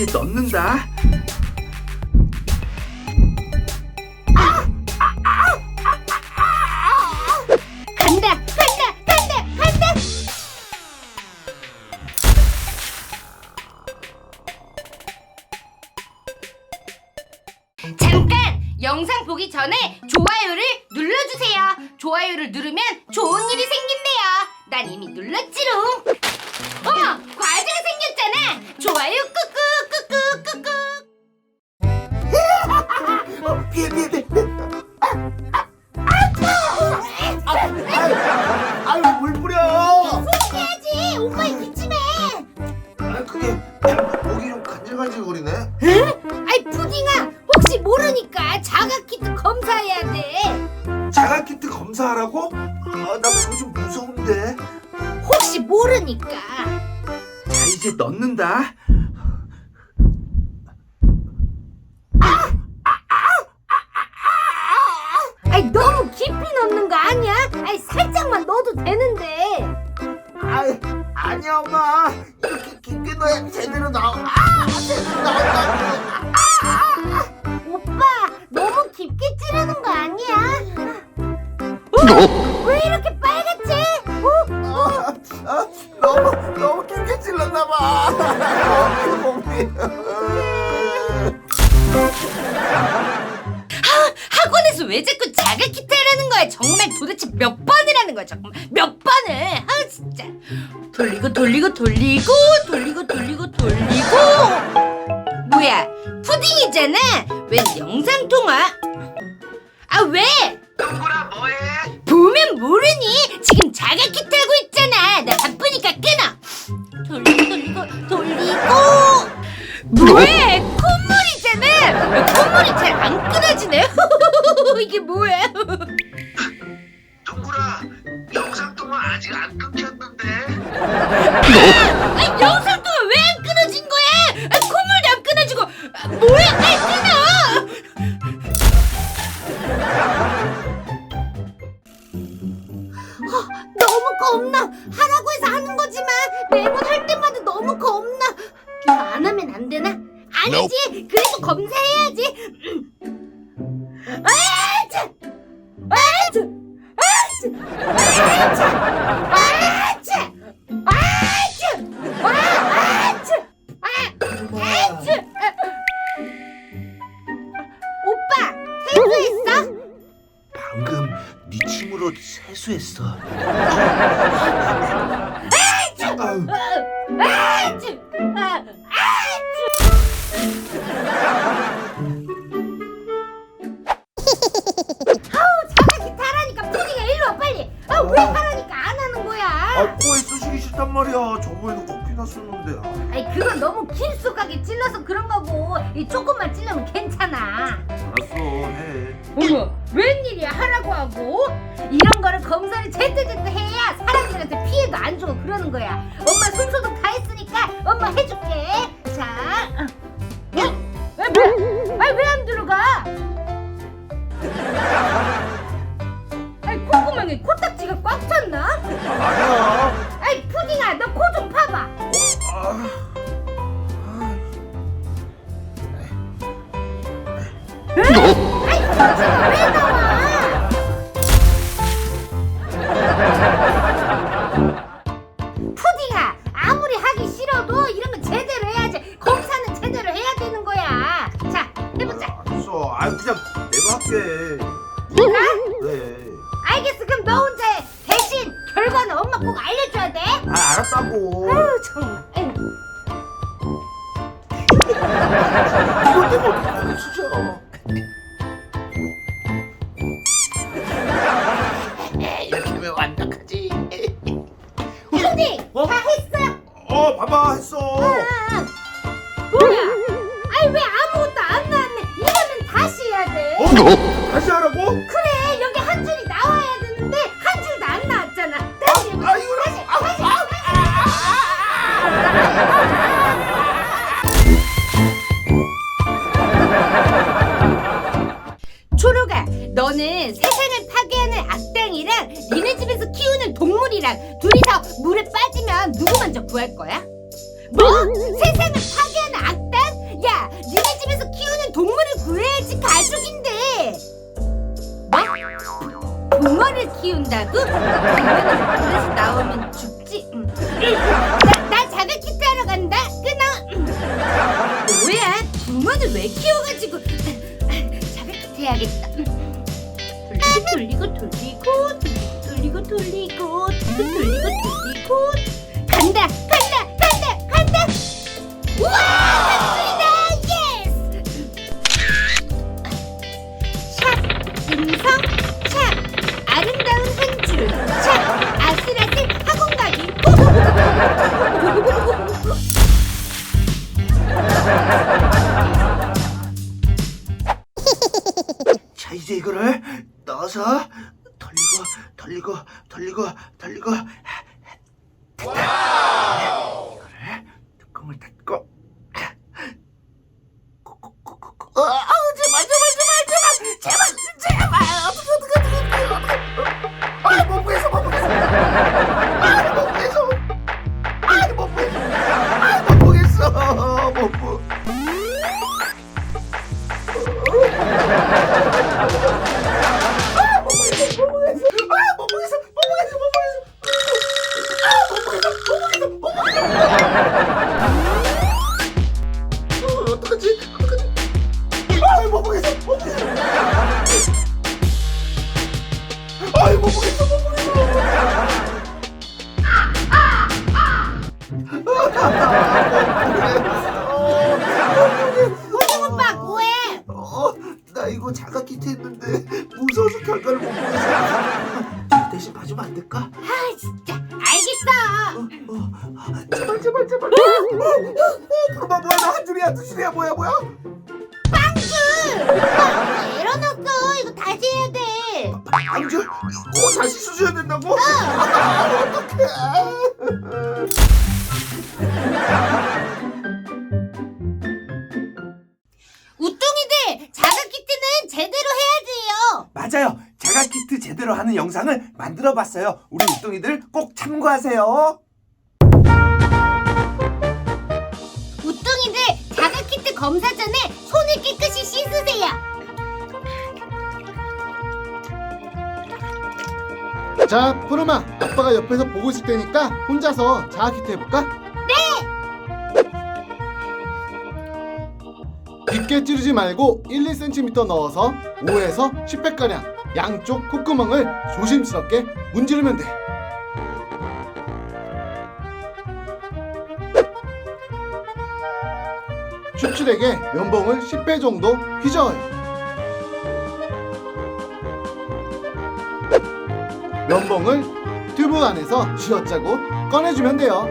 이제 넣는다. 잠깐! 영상 보기 전에 좋아요를 눌러주세요. 좋아요를 누르면 좋은 일이 생긴대요. 난 이미 눌렀지롱. 어머 과자가 생겼잖아. 좋아요 끄끄 아이 살짝만 넣어도 되는데. 아 아니야 엄마. 이렇게 깊게 넣어야 제대로 나와. 아 제대로 나온다 오빠 너무 깊게 찌르는 거 아니야? 어? 왜 이렇게 빨갛지? 어? 아, 아, 너무 너무 깊게 찔렀나 봐. 몸이. 학원에서 왜 자꾸 자가키트 하라는 거야? 정말 도대체 몇 번을 하는 거야? 정말 몇 번을? 아 진짜 돌리고 돌리고 돌리고 돌리고 돌리고 돌리고 뭐야 푸딩이잖아 웬 영상통화? 아 왜? 동구라 뭐해? 아, 영상 동안 왜안 끊어진 거야? 아, 콧물도 안 끊어지고 아, 뭐야? 빨리 끊어! 아, 너무 겁나. 하라고 해서 하는 거지만 매번 할 때마다 너무 겁나. 이거 안 하면 안 되나? 아니지. 그래도 검사 찔러서 그런 거고 이 조금만 찔러면 괜찮아. 알았어 해. 어머 웬일이야? 하라고 하고? 이런 거를 검사를 제때제때 해야 사람들한테 피해도 안 주고 그러는 거야. 엄마 손소독 다 했으니까 엄마 해줄게. 자 어? 왜 뭐야 왜안 들어가? 아니 콧구멍에 코딱지가 꽉 찼나? 아니야. 아니 푸딩아 너 코 좀 파봐. 아, 아 어 봐봐 했어? 아, 뭐야? 아니 왜 아무것도 안 나왔네? 이러면 다시 해야 돼. 어? 다시 하라고? 그래 여기 한 줄이 나와야 되는데 한 줄도 안 나왔잖아. 다시 해보자 아 이거는 다시 아, 다시. 아, 초록아 너는 세상을 파괴하는 악당이랑 니네 집에서 키우는 동물이랑 둘이서 물에 빠지면 누구 먼저 구할 거야? 뭐? 세상을 파괴하는 악당? 구해야지 가족인데. 뭐? 붕어를 키운다고? 물에서 나오면 죽지. 음. 나, 나 자가 키트 하러 간다. 끊어. 음. 뭐야? 붕어는 왜 키워가지고? 자가 키트 해야겠다. 음. 돌리고 돌리고 돌리고 돌리고 돌리고 돌리고 돌리고 간다 우와 예스 샵 음성 샵 아름다운 한줄샵 아슬아슬 학원 가기 자 이제 이거를 넣어서 돌리고 돌리고 돌리고 돌리고. 됐다 이거를 뚜껑을 닫고 꾹꾹꾹꾹 어, 아우 제발 제발 제발 제발. 제발 그럼 뭐야? 나한 줄이야 두 줄이야. 뭐야 뭐야? 내려놨어 이거 다시 해야 돼. 한 줄? 오 다시 수주해야 된다고? 아, 어떡해. 우뚱이들 자가 키트는 제대로 해야지요. 맞아요. 자가 키트 제대로 하는 영상을 만들어 봤어요. 우리 우뚱이들 꼭 참고하세요 검사 전에 손을 깨끗이 씻으세요. 자, 푸르마, 아빠가 옆에서 보고 있을 테니까 혼자서 자아키트 해볼까? 네! 깊게 찌르지 말고 1, 2cm 넣어서 5에서 10회가량 양쪽 콧구멍을 조심스럽게 문지르면 돼. 추출액에 면봉을 10배 정도 휘저어요. 면봉을 튜브 안에서 쥐어짜고 꺼내주면 돼요.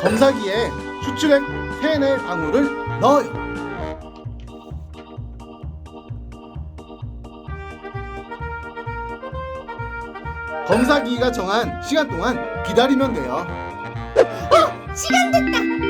검사기에 추출액 3, 4방울을 넣어요. 검사기가 정한 시간 동안 기다리면 돼요. 시간 됐다.